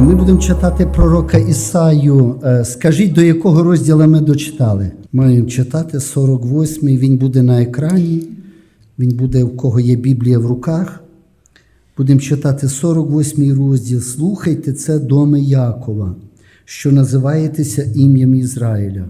Ми будемо читати пророка Ісаю. Е, Скажіть, до якого розділу ми дочитали? Маємо читати 48-й, він буде на екрані. Він буде, у кого є Біблія в руках. Будемо читати 48-й розділ. Слухайте це доми Якова, що називаєтеся ім'ям Ізраїля,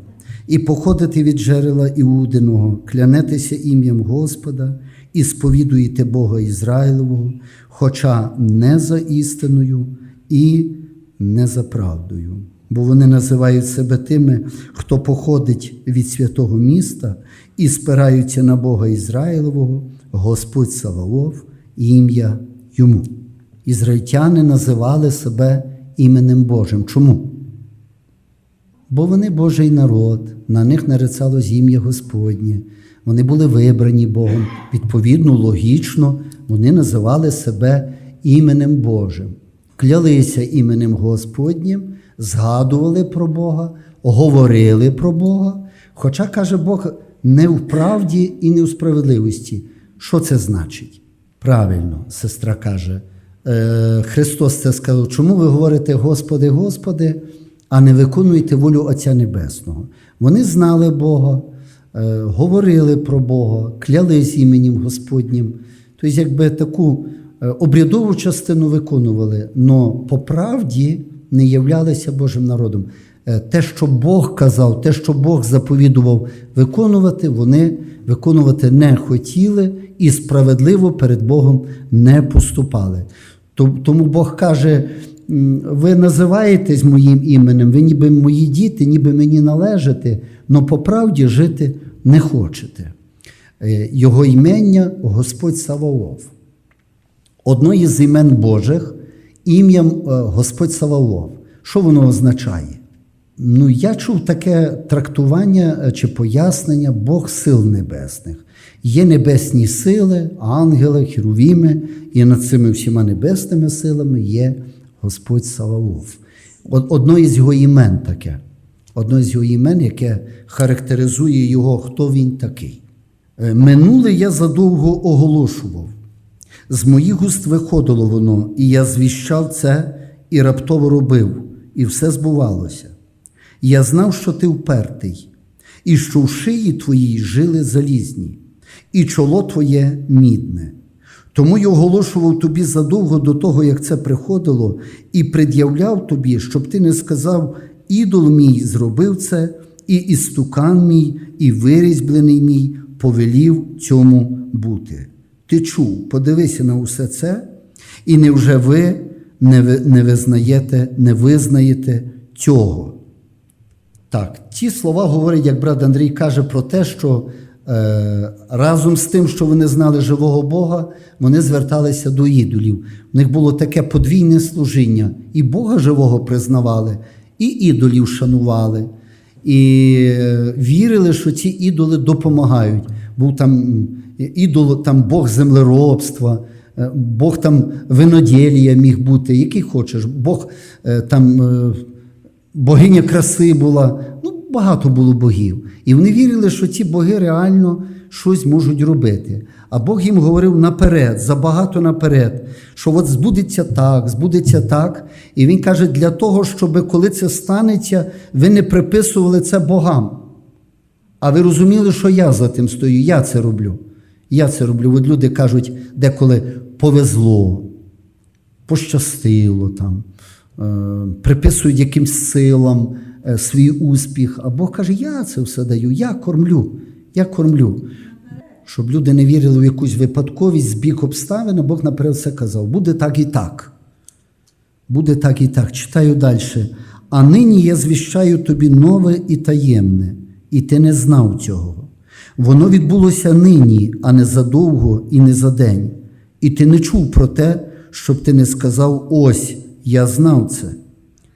і походите від джерела Іудиного, клянетеся ім'ям Господа і сповідуєте Бога Ізраїлового, хоча не за істиною і не за правдою. Бо вони називають себе тими, хто походить від святого міста і спираються на Бога Ізраїлового, Господь Саваоф, ім'я йому. Ізраїльтяни називали себе іменем Божим. Чому? Бо вони Божий народ, на них нарицалось ім'я Господнє, вони були вибрані Богом. Відповідно, логічно, вони називали себе іменем Божим, клялися іменем Господнім, згадували про Бога, говорили про Бога. Хоча, каже Бог, не в правді і не у справедливості. Що це значить? Правильно, сестра каже. Е, Христос це сказав, чому ви говорите Господи, Господи, а не виконуєте волю Отця Небесного? Вони знали Бога, е, говорили про Бога, клялись іменем Господнім. Тобто, якби таку обрядову частину виконували, але по правді не являлися Божим народом. Е, Те, що Бог казав, те, що Бог заповідував виконувати, вони виконувати не хотіли і справедливо перед Богом не поступали. Тому Бог каже: ви називаєтесь моїм іменем, ви ніби мої діти, ніби мені належите, але по правді жити не хочете. Е, Його імення Господь Саваоф. Одно із імен Божих ім'ям е, Господь Саваоф. Що воно означає? Ну, я чув таке трактування е, чи пояснення Бог сил небесних. Є небесні сили, ангели, херувіми, і над цими всіма небесними силами є Господь Саваоф. Одно із його імен таке. Одно з його імен, яке характеризує його, хто він такий. Е, Минуле я задовго оголошував. З моїх уст виходило воно, і я звіщав це і раптово робив, і все збувалося. Я знав, що ти впертий, і що в шиї твоїй жили залізні, і чоло твоє мідне. Тому я оголошував тобі задовго до того, як це приходило, і пред'являв тобі, щоб ти не сказав, ідол мій зробив це, і істукан мій, і вирізблений мій повелів цьому бути. Ти чув, подивися на усе це, і невже ви не, не визнаєте, не визнаєте цього? Так, ті слова говорять, як брат Андрій каже, про те, що е, разом з тим, що вони знали живого Бога, вони зверталися до ідолів. У них було таке подвійне служіння. І Бога живого признавали, і ідолів шанували, і е, вірили, що ці ідоли допомагають. Був там ідол, там Бог землеробства. е, Бог там виноділія міг бути, який хочеш. Бог е, там е, богиня краси була. Ну, багато було богів. І вони вірили, що ці боги реально щось можуть робити. А Бог їм говорив наперед, забагато наперед, що от збудеться так, збудеться так. І він каже, для того, щоб коли це станеться, ви не приписували це богам. А ви розуміли, що я за тим стою, я це роблю. Я це роблю. От люди кажуть, деколи повезло, пощастило там, е, приписують якимсь силам е, свій успіх. А Бог каже, я це все даю, я кормлю, я кормлю. Щоб люди не вірили в якусь випадковість, збіг обставин, а Бог наперед все казав. Буде так і так. Буде так і так. Читаю далі. А нині я звіщаю тобі нове і таємне, і ти не знав цього. Воно відбулося нині, а не задовго і не за день. І ти не чув про те, щоб ти не сказав: ось я знав це.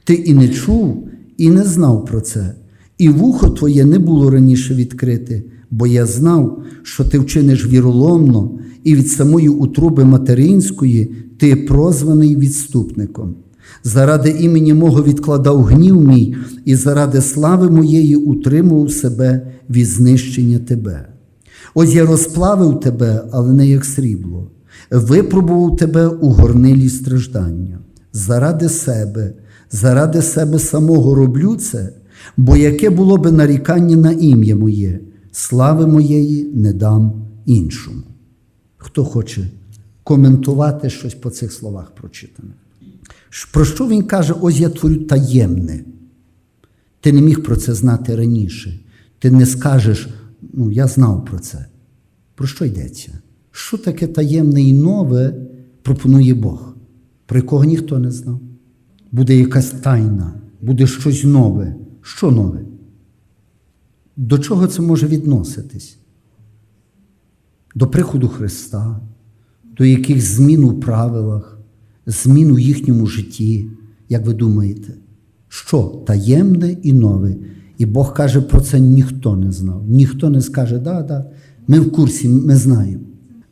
Ти і не чув, і не знав про це. І вухо твоє не було раніше відкрите, бо я знав, що ти вчиниш віроломно, і від самої утроби материнської ти прозваний відступником. Заради імені мого відкладав гнів мій, і заради слави моєї утримував себе від знищення тебе. Ось я розплавив тебе, але не як срібло, випробував тебе у горнилі страждання. заради себе, заради себе самого роблю це, бо яке було би нарікання на ім'я моє, слави моєї не дам іншому. Хто хоче коментувати щось по цих словах прочитаних? Про що він каже? Ось я творю таємне. Ти не міг про це знати раніше. Ти не скажеш, ну, я знав про це. Про що йдеться? Що таке таємне і нове пропонує Бог, про якого ніхто не знав? Буде якась тайна, буде щось нове. Що нове? До чого це може відноситись? До приходу Христа, до яких змін у правилах, змін у їхньому житті, як ви думаєте? Що таємне і нове? І Бог каже, про це ніхто не знав. Ніхто не скаже, да, да, ми в курсі, ми знаємо.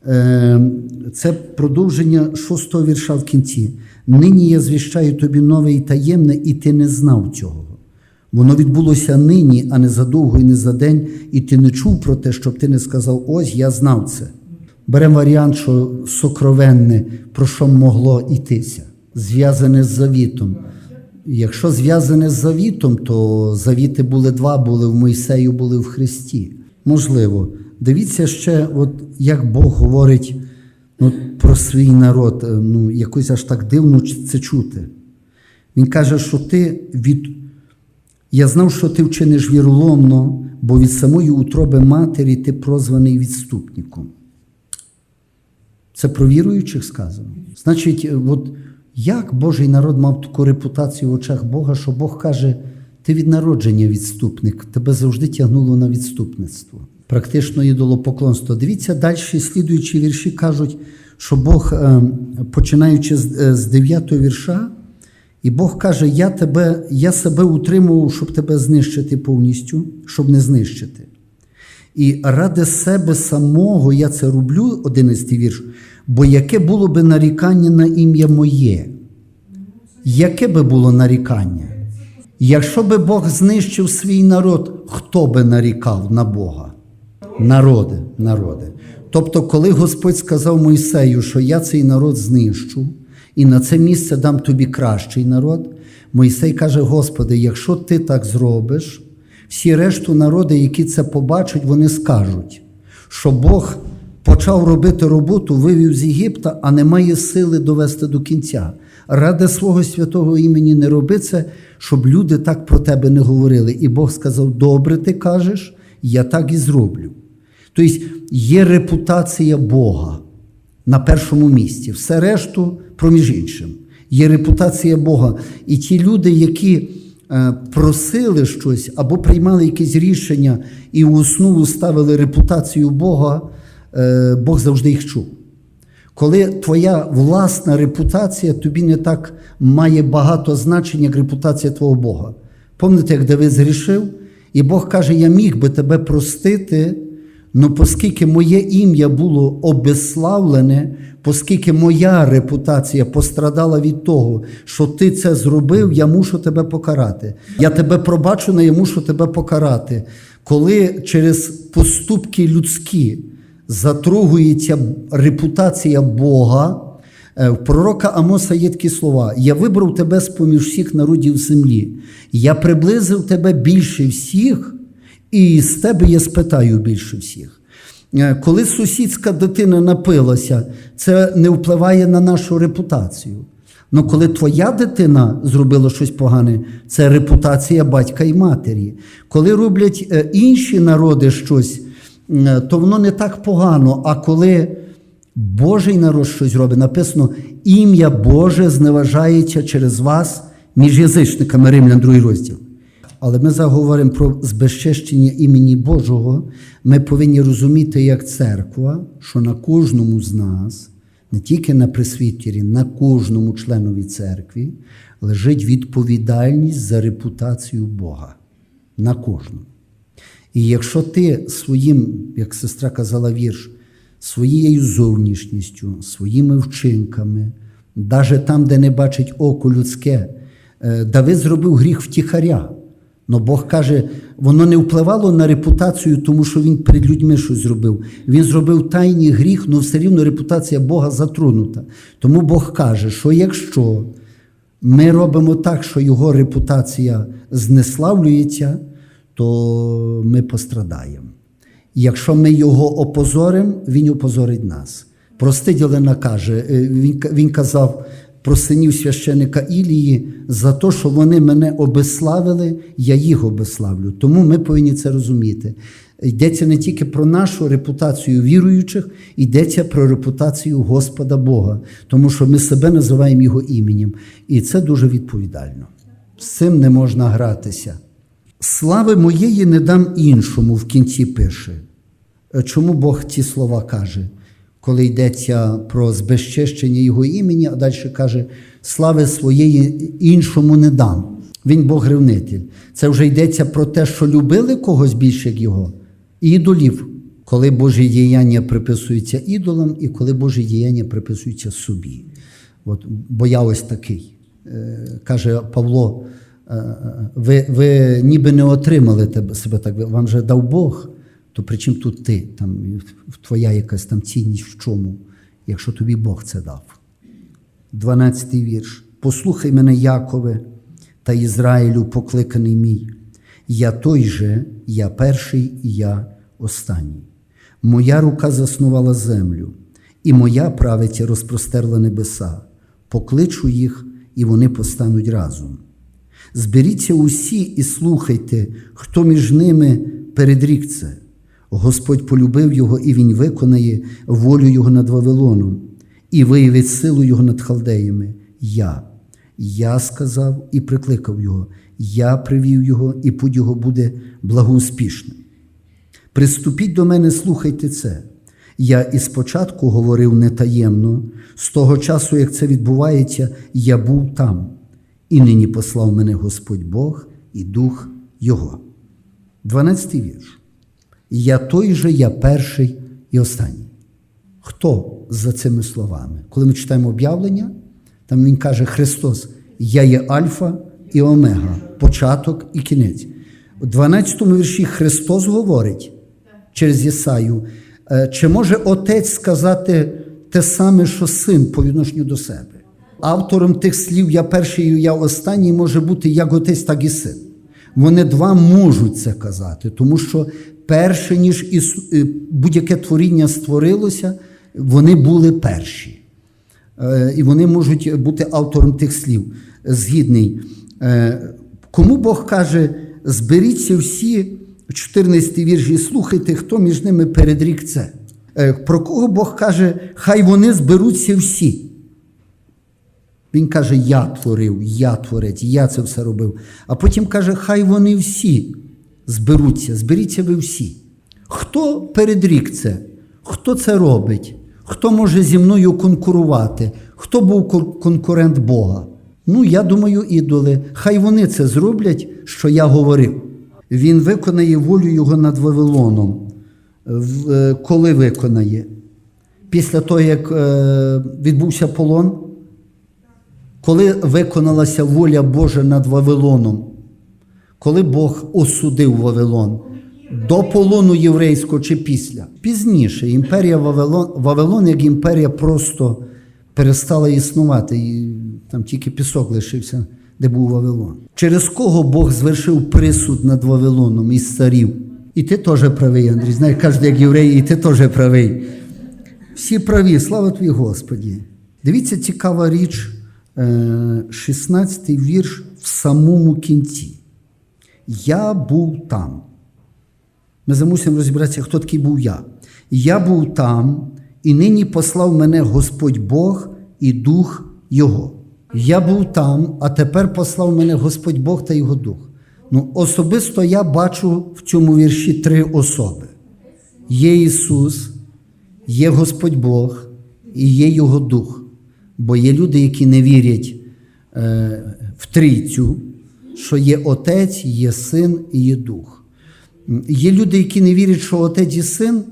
Е, Це продовження шостого вірша в кінці. Нині я звіщаю тобі нове і таємне, і ти не знав цього. Воно відбулося нині, а не задовго і не за день, і ти не чув про те, щоб ти не сказав, ось я знав це. Беремо варіант, що сокровенне, про що могло йтися, зв'язане з завітом. Якщо зв'язане з завітом, то завіти були два, були в Мойсею, були в Христі. Можливо. Дивіться ще, от як Бог говорить ну, про свій народ. Ну, якось аж так дивно це чути. Він каже, що ти від. Я знав, що ти вчиниш віроломно, бо від самої утроби матері ти прозваний відступником. Це про віруючих сказано. Значить, от як Божий народ мав таку репутацію в очах Бога, що Бог каже, ти від народження відступник, тебе завжди тягнуло на відступництво, практично ідолопоклонство. Дивіться, далі слідуючі вірші кажуть, що Бог, починаючи з 9 вірша, і Бог каже: Я тебе, я себе утримував, щоб тебе знищити повністю, щоб не знищити. І ради себе самого я це роблю, 11 вірш, бо яке було би нарікання на ім'я моє? Яке би було нарікання? Якщо би Бог знищив свій народ, хто би нарікав на Бога? Народи, народи. Тобто, коли Господь сказав Мойсею, що я цей народ знищу, і на це місце дам тобі кращий народ, Мойсей каже: Господи, якщо ти так зробиш, всі решту народи, які це побачать, вони скажуть, що Бог почав робити роботу, вивів з Єгипта, а не має сили довести до кінця. Ради свого святого імені не роби це, щоб люди так про тебе не говорили. І Бог сказав: Добре, ти кажеш, я так і зроблю. Тобто є репутація Бога на першому місці. Все решту, проміж іншим, є репутація Бога. І ті люди, які просили щось або приймали якесь рішення і в основу ставили репутацію Бога, Бог завжди їх чув. Коли твоя власна репутація тобі не так має багато значення, як репутація твого Бога. Пам'ятаєте, як Давид зрішив, і Бог каже: Я міг би тебе простити, але оскільки моє ім'я було обезславлене, оскільки моя репутація пострадала від того, що ти це зробив, я мушу тебе покарати. Я тебе пробачу, але я мушу тебе покарати. Коли через поступки людські затругується репутація Бога, в пророка Амоса є такі слова: Я вибрав тебе з поміж всіх народів землі, я приблизив тебе більше всіх, і з тебе я спитаю більше всіх. Коли сусідська дитина напилася, це не впливає на нашу репутацію. Але коли твоя дитина зробила щось погане, це репутація батька і матері. Коли роблять інші народи щось, то воно не так погано. А коли Божий народ щось робить, написано, ім'я Боже зневажається через вас між язичниками Римлян, другий розділ. Але ми заговоримо про збезчещення імені Божого. Ми повинні розуміти, як церква, що на кожному з нас, не тільки на присвітері, на кожному членові церкві лежить відповідальність за репутацію Бога. На кожному. І якщо ти своїм, як сестра казала вірш, своєю зовнішністю, своїми вчинками, навіть там, де не бачить око людське, Давид зробив гріх втіхаря. Но Бог каже, воно не впливало на репутацію, тому що він перед людьми щось зробив. Він зробив тайний гріх, але все рівно репутація Бога затронута. Тому Бог каже, що якщо ми робимо так, що його репутація знеславлюється, то ми пострадаємо. Якщо ми його опозоримо, він опозорить нас. Простить Олена каже, е, він, він казав про синів священика Ілії за те, що вони мене обеславили, я їх обеславлю. Тому ми повинні це розуміти. Йдеться не тільки про нашу репутацію віруючих, йдеться про репутацію Господа Бога, тому що ми себе називаємо Його іменем. І це дуже відповідально. З цим не можна гратися. Слави моєї не дам іншому в кінці пише. Е, Чому Бог ці слова каже, коли йдеться про збезчещення Його імені, а далі каже, слави своєї іншому не дам. Він Бог ревнитель. Це вже йдеться про те, що любили когось більше, як його, ідолів, коли Божі діяння приписуються ідолам, і коли Божі діяння приписуються собі. От, бо я ось такий. Е, Каже Павло, ви, ви ніби не отримали тебе, себе так, вам же дав Бог, то при чим тут ти? Там, твоя якась там цінність в чому, якщо тобі Бог це дав. 12 вірш. Послухай мене, Якове та Ізраїлю, покликаний мій. Я той же, я перший і я останній. Моя рука заснувала землю, і моя правиця розпростерла небеса. Покличу їх, і вони постануть разом. Зберіться усі і слухайте, хто між ними передрік це. Господь полюбив його, і він виконає волю його над Вавилоном, і виявить силу його над халдеями. Я. Я сказав і прикликав його, я привів його, і путь його буде благоуспішним. Приступіть до мене, слухайте це. Я і спочатку говорив нетаємно, з того часу, як це відбувається, я був там, і нині послав мене Господь Бог і Дух Його. 12 вірш. Я той же, я перший і останній. Хто за цими словами? Коли ми читаємо об'явлення, там він каже: Христос, я є Альфа і Омега, початок і кінець. У 12 вірші Христос говорить через Єсаю, «Е, чи може Отець сказати те саме, що син по відношенню до себе? Автором тих слів Я перший я останній може бути як отець, так і син. Вони два можуть це казати, тому що перше, ніж е, будь-яке творіння створилося, вони були перші. Е, І вони можуть бути автором тих слів. Згідний. Е, Кому Бог каже, зберіться всі, 14 вірш, і слухайте, хто між ними передрік це. Про кого Бог каже, хай вони зберуться всі. Він каже, я творив, я творець, я це все робив. А потім каже, хай вони всі зберуться, зберіться ви всі. Хто передрік це? Хто це робить? Хто може зі мною конкурувати? Хто був конкурент Бога? Ну, я думаю, ідоли. Хай вони це зроблять, що я говорив. Він виконає волю його над Вавилоном. Е, Коли виконає? Після того, як е, відбувся полон? Коли виконалася воля Божа над Вавилоном, коли Бог осудив Вавилон, до полону єврейського чи після? Пізніше імперія Вавилон, Вавилон як імперія просто перестала існувати, і там тільки пісок лишився, де був Вавилон. Через кого Бог звершив присуд над Вавилоном із царів? І ти теж правий, Андрій. Знаєш, кажуть, як єврей, і ти теж правий. Всі праві, слава тобі, Господі. Дивіться, цікава річ, е, 16 вірш в самому кінці. Я був там. Ми замусимо розібратися, хто такий був я. Я був там, і нині послав мене Господь Бог і Дух Його. Я був там, а тепер послав мене Господь Бог та Його Дух. Ну, особисто я бачу в цьому вірші три особи: є Ісус, є Господь Бог і є Його Дух. Бо є люди, які не вірять е, в трійцю, що є Отець, є Син і є Дух. Є люди, які не вірять, що Отець і Син,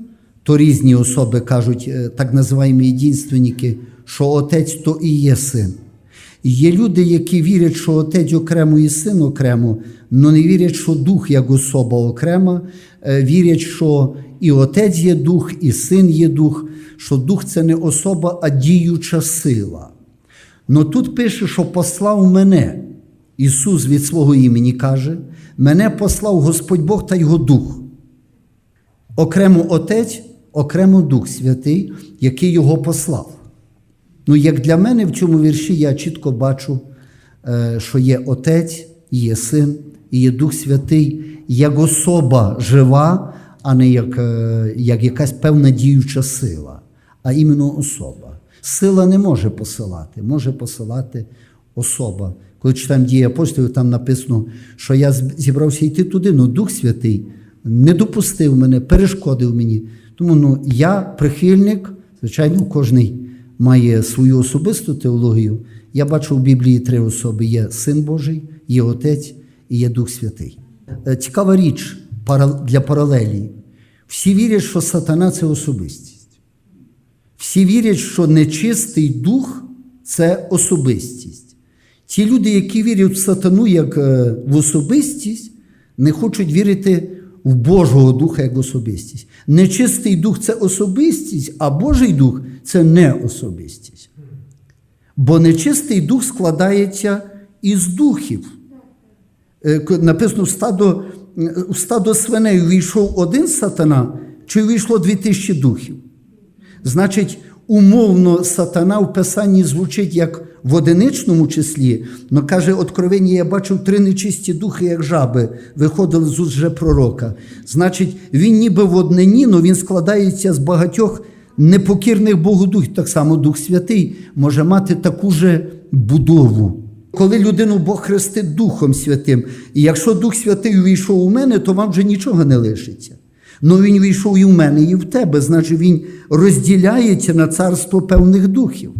то різні особи кажуть, е, так називаємо єдинственники, що Отець то і є син. Є люди, які вірять, що Отець окремо і син окремо, але не вірять, що дух як особа окрема, е, вірять, що і Отець є дух, і син є дух, що дух це не особа, а діюча сила. Но тут пише, що послав мене. Ісус від свого імені каже: мене послав Господь Бог та Його Дух. Окремо Отець, окремо Дух Святий, який Його послав. Ну, як для мене в цьому вірші я чітко бачу, е, що є Отець, є Син і є Дух Святий як особа жива, а не як, е, як якась певна діюча сила, а іменно особа. Сила не може посилати, може посилати особа. Коли читаємо дії апостолів, там написано, що я зібрався йти туди, але Дух Святий не допустив мене, перешкодив мені. Тому ну, я прихильник, звичайно, кожний має свою особисту теологію. Я бачу в Біблії три особи: є Син Божий, є Отець і є Дух Святий. Е, Цікава річ для паралелі. Всі вірять, що сатана це особистість. Всі вірять, що нечистий дух це особистість. Ті люди, які вірять в сатану як е, в особистість, не хочуть вірити в Божого Духа як особистість. Нечистий дух це особистість, а Божий дух це не особистість. Бо нечистий дух складається із духів. Е, Написано, в стадо, в стадо свиней увійшов один сатана, чи увійшло дві тисячі духів. Значить, умовно сатана в Писанні звучить як в одиничному числі, але каже, откровення, я бачив три нечисті духи, як жаби, виходили з уст же пророка. Значить, він ніби в однині, але він складається з багатьох непокірних Богу духів. Так само Дух Святий може мати таку же будову. Коли людину Бог хрестить Духом Святим, і якщо Дух Святий увійшов у мене, то вам вже нічого не лишиться. Ну він війшов і в мене, і в тебе, значить він розділяється на царство певних духів.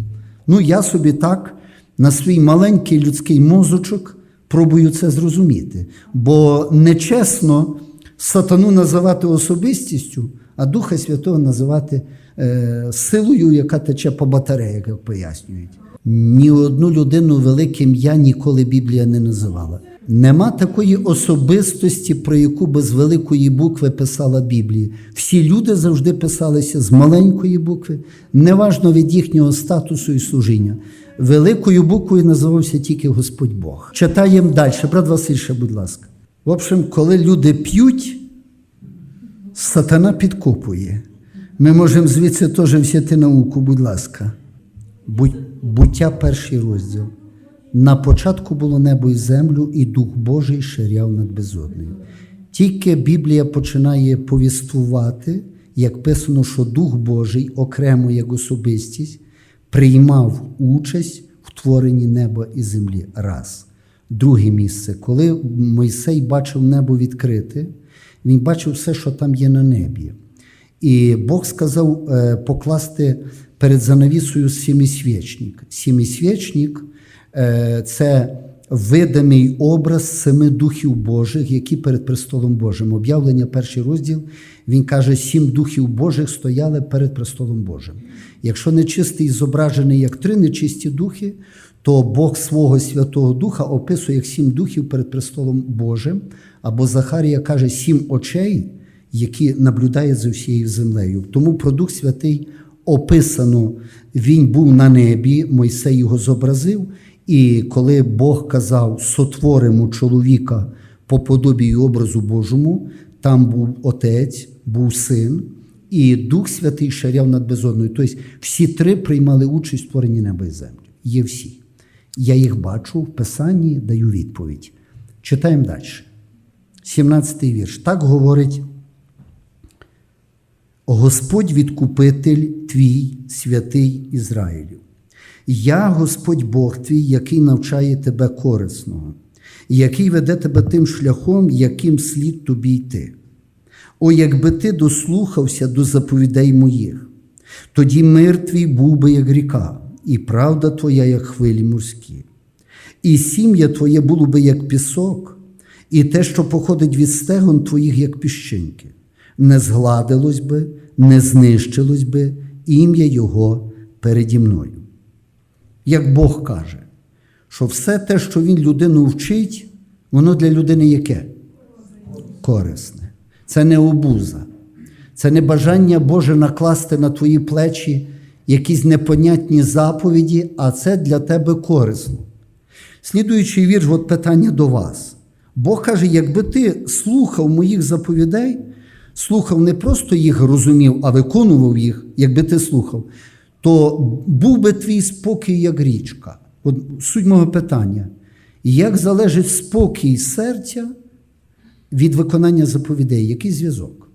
Ну, я собі так на свій маленький людський мозочок пробую це зрозуміти. Бо нечесно сатану називати особистістю, а Духа Святого називати е, силою, яка тече по батареях, як пояснюють. Ні одну людину великим я ніколи Біблія не називала. Нема такої особистості, про яку би з великої букви писала Біблія. Всі люди завжди писалися з маленької букви, неважно від їхнього статусу і служіння. Великою буквою називався тільки Господь Бог. Читаємо далі. Брат Василь, будь ласка. В общем, коли люди п'ють, сатана підкопує. Ми можемо звідси теж взяти науку, будь ласка. Буття перший розділ. На початку було небо і землю, і Дух Божий ширяв над безоднею. Тільки Біблія починає повіствувати, як писано, що Дух Божий окремо як особистість приймав участь в творенні неба і землі. Раз. Друге місце, коли Мойсей бачив небо відкрите, він бачив все, що там є на небі. І Бог сказав е, покласти перед занавісою сімісвічник. Сімісвічник це видимий образ семи духів Божих, які перед престолом Божим. Об'явлення, перший розділ, він каже, сім духів Божих стояли перед престолом Божим. Якщо нечистий зображений як три нечисті духи, то Бог свого Святого Духа описує як сім духів перед престолом Божим, або Захарія каже сім очей які наблюдають за всією землею. Тому про Дух Святий описано, він був на небі, Мойсей його зобразив, і коли Бог казав, сотворимо чоловіка по подобі і образу Божому, там був Отець, був син, і Дух Святий шаряв над безодною. Тобто всі три приймали участь в творенні неба і землі. Є всі. Я їх бачу в Писанні, даю відповідь. Читаємо далі. 17 вірш. Так говорить Господь відкупитель твій, святий Ізраїлю. Я Господь Бог твій, який навчає тебе корисного, який веде тебе тим шляхом, яким слід тобі йти. О, якби ти дослухався до заповідей моїх, тоді мир твій був би, як ріка, і правда твоя, як хвилі морські. І сім'я твоє було би, як пісок, і те, що походить від стегон твоїх, як піщинки не згладилось би, не знищилось би ім'я Його переді мною. Як Бог каже, що все те, що Він людину вчить, воно для людини яке? Корисне. Це не обуза, це не бажання Боже накласти на твої плечі якісь непонятні заповіді, а це для тебе корисно. Слідуючий вірш, от питання до вас. Бог каже, якби ти слухав моїх заповідей, слухав не просто їх розумів, а виконував їх, якби ти слухав, то був би твій спокій як річка. От суть мого питання. Як залежить спокій серця від виконання заповідей? Який зв'язок?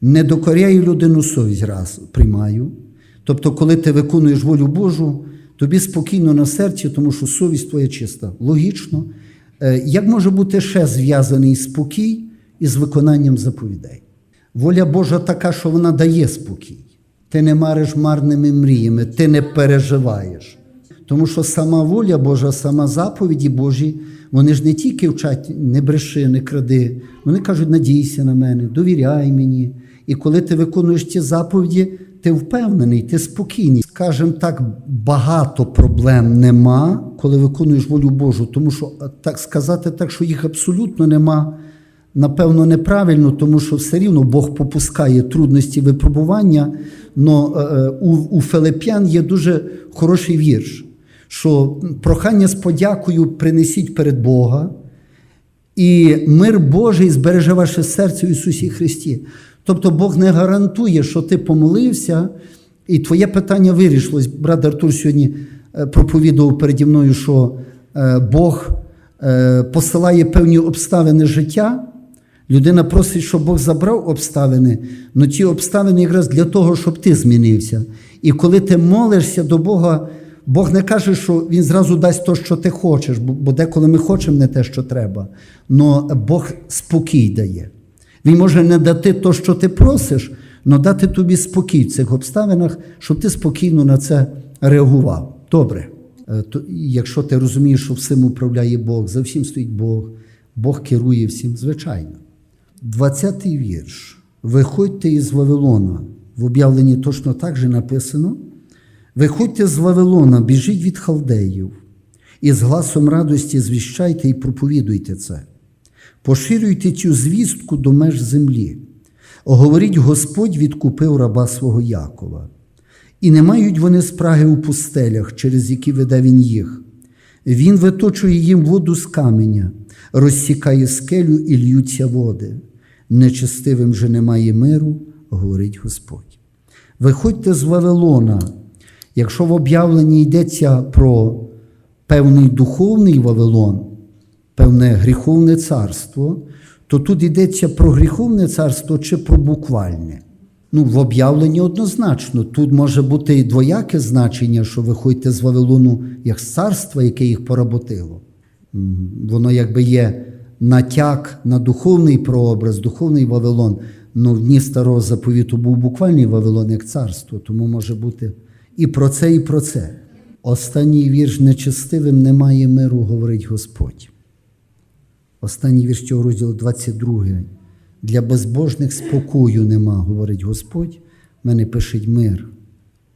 Не докоряю людину совість раз приймаю. Тобто, коли ти виконуєш волю Божу, тобі спокійно на серці, тому що совість твоя чиста. Логічно. Е, Як може бути ще зв'язаний спокій із виконанням заповідей? Воля Божа така, що вона дає спокій. Ти не мариш марними мріями, ти не переживаєш. Тому що сама воля Божа, сама заповіді Божі, вони ж не тільки вчать не бреши, не кради. Вони кажуть, надійся на мене, довіряй мені. І коли ти виконуєш ці заповіді, ти впевнений, ти спокійний. Скажем так, багато проблем нема, коли виконуєш волю Божу, тому що так сказати так, що їх абсолютно нема. Напевно, неправильно, тому що все рівно Бог попускає трудності випробування. Але у, у Филип'ян є дуже хороший вірш, що прохання з подякою принесіть перед Бога, і мир Божий збереже ваше серце в Ісусі Христі. Тобто Бог не гарантує, що ти помолився, і твоє питання вирішилось. Брат Артур сьогодні е, проповідував переді мною, що е, Бог е, посилає певні обставини життя. Людина просить, щоб Бог забрав обставини, але ті обставини якраз для того, щоб ти змінився. І коли ти молишся до Бога, Бог не каже, що Він зразу дасть те, що ти хочеш, бо деколи ми хочемо не те, що треба. Але Бог спокій дає. Він може не дати те, що ти просиш, але дати тобі спокій в цих обставинах, щоб ти спокійно на це реагував. Добре. Е, якщо ти розумієш, що всім управляє Бог, за всім стоїть Бог, Бог керує всім, звичайно. 20-й вірш. Виходьте із Вавилона. В об'явленні точно так же написано. Виходьте з Вавилона, біжіть від халдеїв, і з гласом радості звіщайте і проповідуйте це. Поширюйте цю звістку до меж землі. Говоріть, Господь відкупив раба свого Якова. І не мають вони спраги у пустелях, через які веде він їх. Він виточує їм воду з каменя, розсікає скелю і льються води. Нечестивим же немає миру, говорить Господь. Виходьте з Вавилона. Якщо в об'явленні йдеться про певний духовний Вавилон, певне гріховне царство, то тут йдеться про гріховне царство чи про буквальне. Ну, в об'явленні однозначно. Тут може бути і двояке значення, що виходьте з Вавилону як з царства, яке їх поработило. Воно якби є натяк на духовний прообраз, духовний Вавилон. Ну, в дні старого заповіту був буквальний Вавилон як царство, тому може бути і про це, і про це. Останній вірш нечестивим немає миру, говорить Господь. Останній вірш цього розділу 22. Для безбожних спокою нема, говорить Господь. Мене пишеть мир.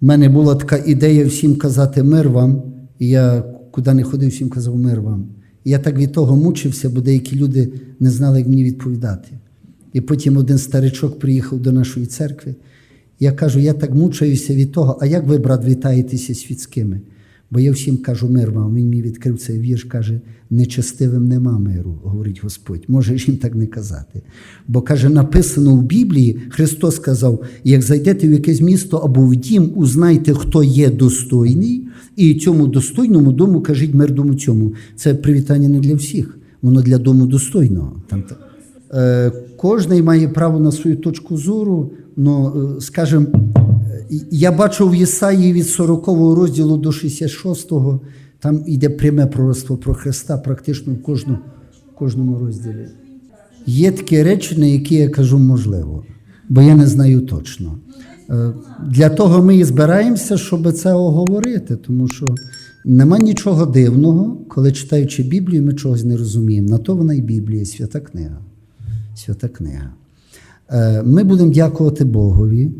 У мене була така ідея всім казати мир вам, і я куди не ходив, всім казав мир вам. Я так від того мучився, бо деякі люди не знали, як мені відповідати. І потім один старичок приїхав до нашої церкви. Я кажу, я так мучаюся від того, а як ви, брат, вітаєтеся світськими? Бо я всім кажу мир вам. Він мені відкрив цей вірш, каже, нечестивим нема миру, говорить Господь. Можеш їм так не казати. Бо каже, написано в Біблії, Христос сказав: як зайдете в якесь місто або в дім, узнайте, хто є достойний, і цьому достойному дому кажіть мир дому цьому. Це привітання не для всіх, воно для дому достойного. Там. Е, Кожний має право на свою точку зору. Ну, скажімо, я бачу в Єсаї від 40 розділу до 66, там йде пряме пророцтво про Христа практично в кожному, в кожному розділі. Є такі речі, на які я кажу можливо, бо я не знаю точно. Е, Для того ми і збираємося, щоб це оговорити, тому що нема нічого дивного, коли читаючи Біблію, ми чогось не розуміємо. На то вона і Біблія, свята книга. Свята книга. Е, Ми будемо дякувати Богові